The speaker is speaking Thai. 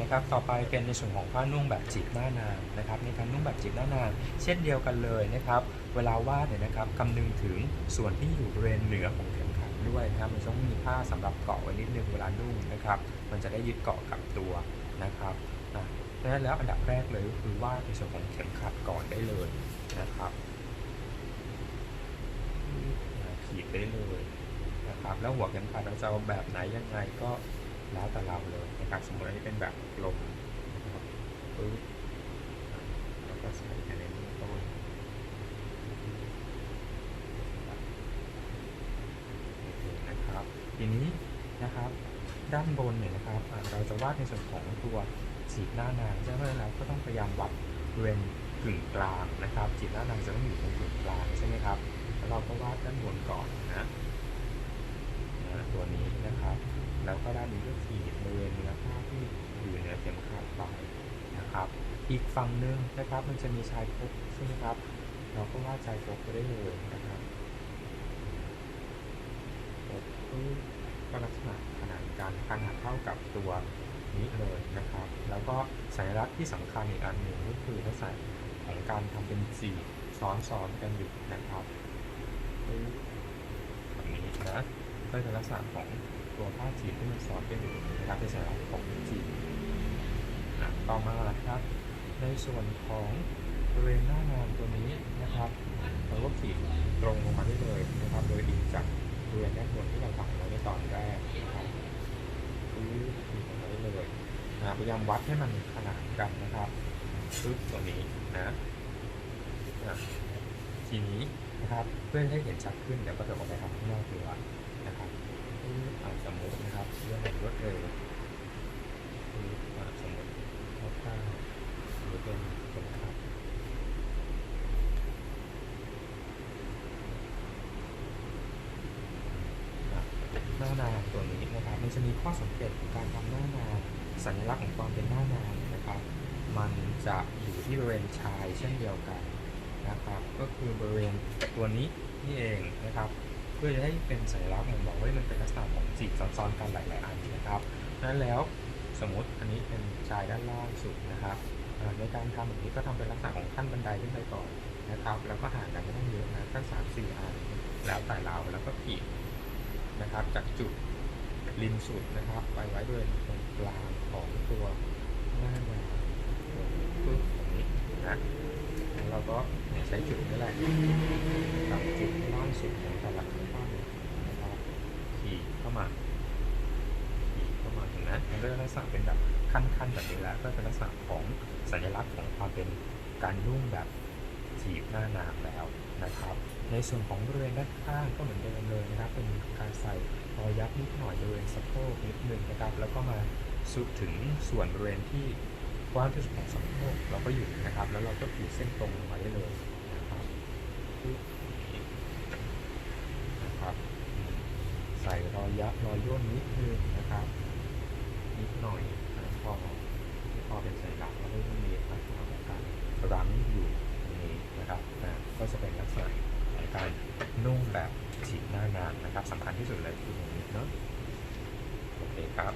นะครับ ต่อไปเป็นในส่วนของผ้านุ่งแบบจีบหน้านางนะครับในการนุ่งแบบจีบหน้านางเช่นเดียวกันเลยนะครับ เวลาวาดเนี่ยนะครับคำนึงถึงส่วนที่อยู่บริเวณเหนือของเข็มขัดด้วยนะครับ มันต้องมีผ้าสำหรับเกาะไว้นิดนึงเวลานุ่งนะครับ มันจะได้ยึดเกาะกับตัวนะครับอะดังนั้นแล้วอันดับแรกเลยก็คือวาดในส่วนของเข็มขัดก่อนได้เลยนะครับขีดได้เลยนะครับ แล้วหัวเข็มขัดเราจะเอาแบบไหนยังไงก็ แล้วแต่เราเลยนะครับสมมติอันนี้เป็นแบบกลมนะครับปึ๊บแล้วก็ใส่ไปในนี้ต้นนะครับ ทีนี้นะครับด้านบนเนี่ยนะครับเราจะวาดในส่วนของตัวจีบหน้านางใช่ไหมเราก็ต้องพยายามวัดบริเวณกึ่งกลางนะครับจีบหน้านางจะต้องอยู่ตรงกึ่งกลางใช่ไหมครับแล้วเราก็วาดด้านบนก่อนนะตัวนี้นะครับ แล้วก็ ด้านนี้ก็ขีดบริเวณเนื้อผ้าที่อยู่เหนือเข็มขัดไปนะครับ อีกฝั่งหนึ่งนะครับมันจะมีชายพกใช่ไหมครับ เราก็วาดชายพกไปได้เลยนะครับก็ลักษณะขนาดการขนาดเท่ากับตัวนี้เลยนะครับ แล้วก็สัญลักษณ์ที่สำคัญอีกอันหนึ่งก็คือลักษณะของการทำเป็นจีบซ้อนๆกันอยู่นะครับแบบนี้นะก็เป็นลักษณะของ ตัวผ้าจีที่มันซ้อนกันอยู่นะครับเป็นสัญลักษณ์ของจีบอะต่อมาครับ ในส่วนของบริเวณหน้างานตัวนี้นะครับเราก็ขีดตรงลงมาได้เลยนะครับโดยอิงจากบริเวณด้านบนที่เราตัดไว้ในตอนแรกนะครับคือขีดลงมาได้เลยนะพยายามวัดให้มันขนานกันนะครับปึ๊บตัวนี้นะนะทีนี้นะครับเพื่อให้เห็นชัดขึ้นเดี๋ยวก็จะออกไปทำข้างนอกดีกว่านะครับ ปึ๊บอ่าสมมตินะครับเรื่องรวดเร็วปึ๊บอ่าสมมติคร่าวๆหรือเป็นเป็นครับหน้านางตัวนี้นะครับ มันจะมีข้อสังเกตของการทำหน้านาสัญลักษณ์ของความเป็นหน้านางนะครับ มันจะอยู่ที่บริเวณชายเช่นเดียวกันนะครับ ก็คือบริเวณตัวนี้นี่เองนะครับ พื่อจะให้เป็นสัญลักษณ์ผมบอกว่ามันเป็นลักษณะของจีบซ้อนๆกันหลายๆอันนะครับนั้นแล้วสมมติอันนี้เป็นชายด้านล่างสุดนะครับในการทำแบบนี้ก็ทำเป็นลักษณะของขั้นบันไดขึ้นไปก่อนนะครับ แล้วก็ห่างกันไม่ต้องเยอะนะสักสามสี่อันแล้วแต่เราแล้วก็ขีดนะครับ จากจุดริมสุดนะครับ ไปไว้บริเวณตรงกลางของตัวหน้างานปึ๊บตรงนี้นะแล้วเราก็ใช้จุดนี้แหละกับจุดล่างสุดของแต่ละขั้นนะครับขีดเข้า มาขีดเข้ามาถึงนะมันก็จะลักษณะเป็นแบบขั้นๆแบบนี้แหละก็เป็นลักษณะของสัญลักษณ์ของความเป็นการนุ่งแบบจีบหน้านางแล้วนะครับ ในส่วนของบริเวณด้านข้างก็เหมือนเดิมเลยนะครับ เป็นการใส่รอยยับนิดหน่อยบริเวณสะโพกนิดนึงนะครับ แล้วก็มาสุดถึงส่วนบริเวณที่กว้างที่สุดของสะโพกเราก็หยุดนะครับ แล้วเราก็ขีดเส้นตรงลงมาได้เลยนะครับอืมใส่ร อยยับรอยย่นนิดนึงนะครับ นิดหน่อยนะพอพอเป็นสายลักแล้วก็มีลักษณะของการรั้งอยู่ตรงนี้นะครับนะก็จะเป็นลักษณะของการนุ่งแบบฉีดหน้านานนะครับสำคัญที่สุดเลยคือตรงนี้เนาะโอเคครับ